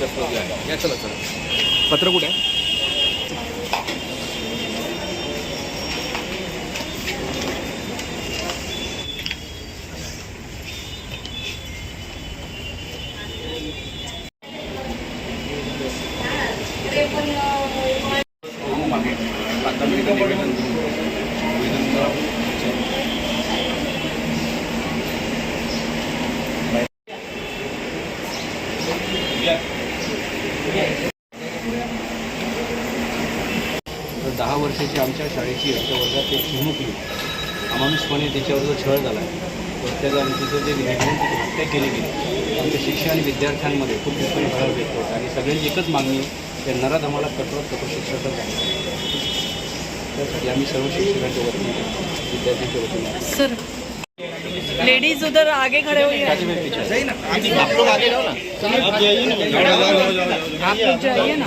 या चला चला. पत्र कुठे आहे? वर्षाची आमच्या शाळेची आमच्या वर्गात एक चिमुकली. अमानुषपणे त्याच्यावर जो छळ झाला आहे त्याचं आणि तिचं जे निर्घृण हत्या केली गेली. आमच्या शिक्षण आणि विद्यार्थ्यांमध्ये खूप दुःखी भराव व्यक्त होतं. आणि सगळ्यांची एकच मागणी आहे की नरात आम्हाला कठोरात कठोर शिक्षकच आहे त्यासाठी आम्ही सर्व शिक्षकांच्या वतीने विद्यार्थ्यांच्या वतीने. सर लेडीज उधर आगे खड़े हुई हैं। आप लोग जाइए ना।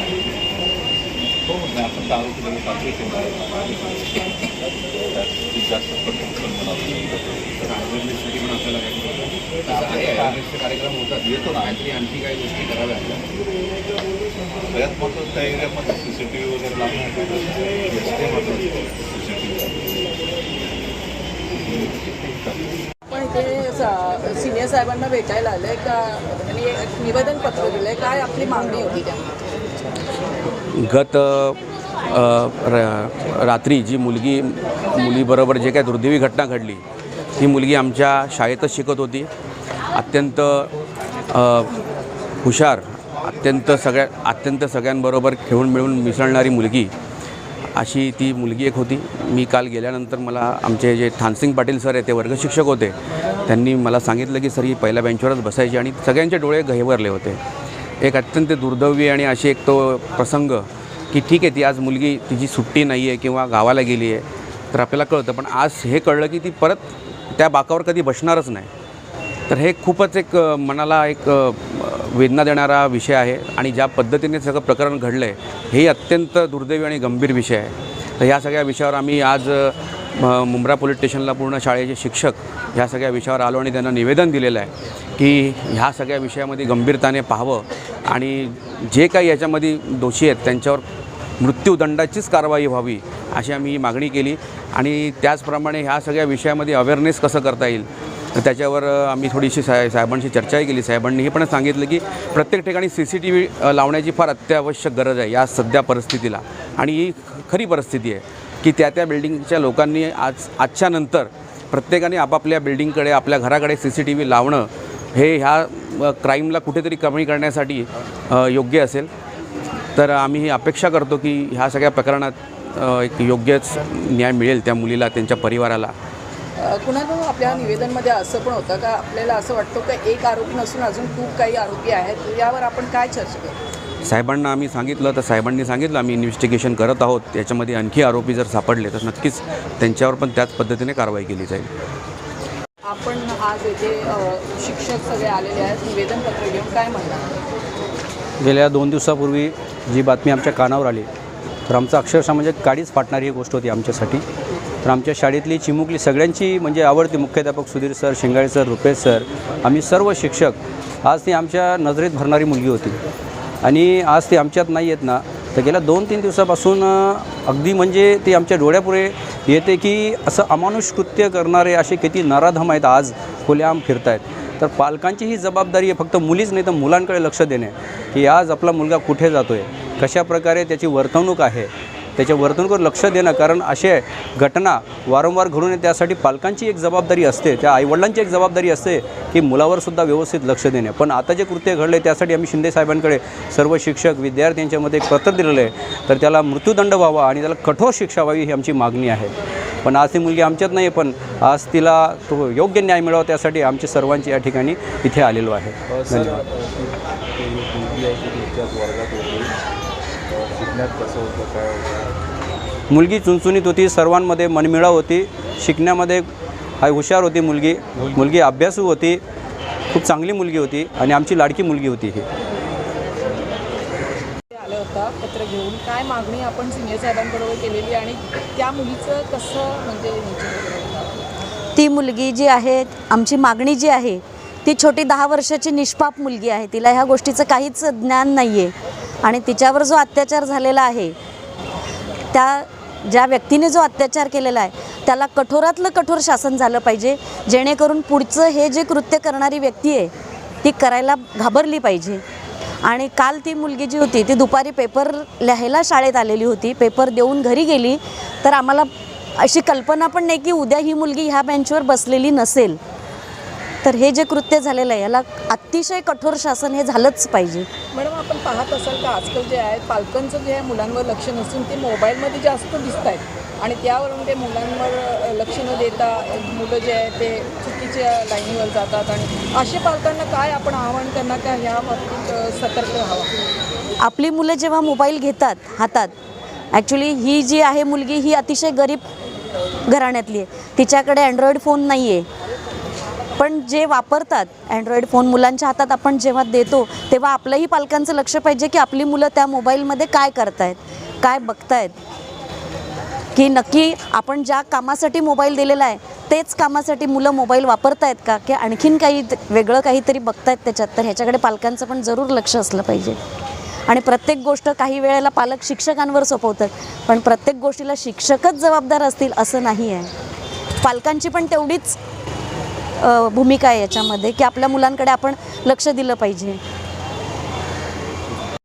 हो आपण दहा रुपये पाचवी जास्त पण आपल्याला कार्यक्रम होतात येतो ना काहीतरी आणखी काही गोष्टी कराव्या सगळ्यात महत्त्वाचं त्या एरियामध्ये सी सी टी व्ही वगैरे लावणं ते पण इथे सिनियर साहेबांना भेटायला आलंय का? आणि निवेदन पत्र दिलंय. काय आपली मागणी होती त्या गत र- रात्री जी मुलगी मुलीबरोबर जे काय दुर्दैवी घटना घडली ती मुलगी आमच्या शाळेतच शिकत होती. अत्यंत हुशार अत्यंत सगळ्या अत्यंत सगळ्यांबरोबर खेळून मिळून मिसळणारी मुलगी अशी ती मुलगी एक होती. मी काल गेल्यानंतर मला आमचे जे थानसिंग पाटील सर आहे ते वर्गशिक्षक होते. त्यांनी मला सांगितलं की सर ही पहिल्या बेंचवरच बसायची. आणि सगळ्यांचे डोळे गहिवरले होते. एक अत्यंत दुर्दैवी आणि अशी एक तो प्रसंग की ठीक आहे ती आज मुलगी तिची सुट्टी नाही आहे किंवा गावाला गेली आहे तर आपल्याला कळतं. पण आज हे कळलं की ती परत त्या बाकावर कधी बसणारच नाही. तर हे खूपच एक मनाला एक वेदना देणारा विषय आहे आणि ज्या पद्धतीने सगळं प्रकरण घडलं आहे हे अत्यंत दुर्दैवी आणि गंभीर विषय आहे. तर ह्या सगळ्या विषयावर आम्ही आज मुंब्रा पोलीस स्टेशनला पूर्ण शाळेचे शिक्षक ह्या सगळ्या विषयावर आलो आणि त्यांना निवेदन दिलेलं आहे की ह्या सगळ्या विषयामध्ये गंभीरताने पाहावं. आणि जे काही याच्यामध्ये दोषी आहेत त्यांच्यावर मृत्यूदंडाचीच कारवाई व्हावी अशी आम्ही ही मागणी केली. आणि त्याचप्रमाणे ह्या सगळ्या विषयामध्ये अवेअरनेस कसं करता येईल त्याच्यावर आम्ही थोडीशी साहे साहेबांशी चर्चाही केली. साहेबांनी हे पण सांगितलं की प्रत्येक ठिकाणी सी सी टी व्ही लावण्याची फार अत्यावश्यक गरज आहे या सध्या परिस्थितीला. आणि ही खरी परिस्थिती आहे की त्या त्या बिल्डिंगच्या लोकांनी आज आजच्या नंतर प्रत्येकाने आपापल्या बिल्डिंगकडे आपल्या घराकडे सी सी टी व्ही लावणं हे ह्या क्राईमला कुठेतरी कमी करण्यासाठी योग्य असेल. तर आम्ही ही अपेक्षा करतो की ह्या सगळ्या प्रकरणात एक योग्यच न्याय मिळेल त्या मुलीला त्यांच्या परिवाराला. कुणाला आपल्या निवेदनमध्ये असं पण होतं का? आपल्याला असं वाटतं का एक आरोपी नसून अजून खूप काही आरोपी आहेत? यावर आपण काय चर्चा करू? साहेबांना आम्ही सांगितलं तर साहेबांनी सांगितलं आम्ही इन्व्हेस्टिगेशन करत आहोत. याच्यामध्ये आणखी आरोपी जर सापडले तर नक्कीच त्यांच्यावर पण त्याच पद्धतीने कारवाई केली जाईल. आज येथे शिक्षक सगळे आलेले आहेत. निवेदनपत्र घेऊन काय म्हणणार? गेल्या दोन दिवसापूर्वी जी बातमी आमच्या कानावर आली तर आमचं अक्षरशः म्हणजे काडीच फाटणारी ही गोष्ट होती आमच्यासाठी. तर आमच्या शाळेतली चिमुकली सगळ्यांची म्हणजे आवडती मुख्याध्यापक Sudhir sir Shingale sir Rupesh sir आम्ही सर्व शिक्षक आज ती आमच्या नजरेत भरणारी मुलगी होती. आणि आज ती आमच्यात नाही आहेत ना तर गेल्या दोन तीन दिवसापासून अगदी म्हणजे ते आमच्या डोळ्यापुढे येते की असं अमानुष कृत्य करणारे असे किती नराधम आहेत आज खुलेआम फिरत आहेत तर पालकांची ही जबाबदारी आहे फक्त मुलीच नाही तर मुलांकडे लक्ष देणे की आज आपला मुलगा कुठे जातो आहे कशा प्रकारे त्याची वर्तवणूक आहे त्याच्या वर्तणुकीवर लक्ष देणं कारण असे घटना वारंवार घडून येते त्यासाठी पालकांची एक जबाबदारी असते त्या आईवडिलांची एक जबाबदारी असते की मुलावर सुद्धा व्यवस्थित लक्ष देणे. पण आता जे कृत्य घडले त्यासाठी आम्ही शिंदे साहेबांकडे सर्व शिक्षक विद्यार्थ्यांच्यामध्ये एक पत्र दिलेलं आहे. तर त्याला मृत्यूदंड व्हावा आणि त्याला कठोर शिक्षा व्हावी ही आमची मागणी आहे. पण आज ती मुलगी आमच्यात नाही पण आज तिला तो योग्य न्याय मिळावा त्यासाठी आमची सर्वांची या ठिकाणी इथे आलेलो आहे. धन्यवाद मुलगी आहे ती वर्गात होती शिकण्यात कसं होतं काय होतं? मुलगी चुणचुणीत होती सर्वांमध्ये मनमिळाव होती शिकण्यामध्ये हुशार होती मुलगी. मुलगी. अभ्यासू होती खूप चांगली मुलगी होती आणि आमची लाडकी मुलगी होती ही. आलं होता पत्र घेऊन काय मागणी आपण सिनियर साहेबांबरोबर केलेली आणि त्या मुलीचं कसं म्हणजे ती मुलगी जी आहे आमची मागणी जी आहे ती छोटी दहा वर्षाची निष्पाप मुलगी आहे. तिला ह्या गोष्टीचं काहीच ज्ञान नाही आहे आणि तिच्यावर जो अत्याचार झालेला आहे त्या ज्या व्यक्तीने जो अत्याचार केलेला आहे त्याला कठोरातलं कठोर शासन झालं पाहिजे जेणेकरून पुढचं हे जे कृत्य करणारी व्यक्ती आहे ती करायला घाबरली पाहिजे. आणि काल ती मुलगी जी होती ती दुपारी पेपर लिहायला शाळेत आलेली होती पेपर देऊन घरी गेली तर आम्हाला अशी कल्पना पण नाही की उद्या ही मुलगी ह्या बेंचवर बसलेली नसेल. तर हे जे कृत्य झालेलं आहे याला अतिशय कठोर शासन हे झालंच पाहिजे. मॅडम आपण पाहत असाल का आजकाल जे आहे पालकांचं जे आहे मुलांवर लक्ष नसून ते मोबाईलमध्ये जास्त दिसत आहेत आणि त्यावरून ते मुलांवर लक्ष न देता मुलं जे आहे ते चुकीच्या लाईनीवर जातात. आणि असे पालकांना काय आपण आवाहन करणार का ह्या बाबतीत सतर्क राहावं? आपली मुलं जेव्हा मोबाईल घेतात हातात ॲक्च्युली ही जी आहे मुलगी ही अतिशय गरीब घराण्यातली आहे. तिच्याकडे अँड्रॉईड फोन नाही आहे पण जे वापरतात अँड्रॉईड फोन मुलांच्या हातात आपण जेव्हा देतो तेव्हा आपलंही पालकांचं लक्ष पाहिजे की आपली मुलं त्या मोबाईलमध्ये काय करतायत काय बघतायत. की नक्की आपण ज्या कामासाठी मोबाईल दिलेला आहे तेच कामासाठी मुलं मोबाईल वापरतायत का? की आणखीन काही वेगळं काहीतरी बघतायत त्याच्यात? तर ह्याच्याकडे पालकांचं पण जरूर लक्ष असलं पाहिजे. आणि प्रत्येक गोष्ट काही वेळेला पालक शिक्षकांवर सोपवतात पण प्रत्येक गोष्टीला शिक्षकच जबाबदार असतील असं नाही आहे पालकांची पण तेवढीच भूमिका आहे याच्यामध्ये की आपल्या मुलांकडे आपण लक्ष दिलं पाहिजे.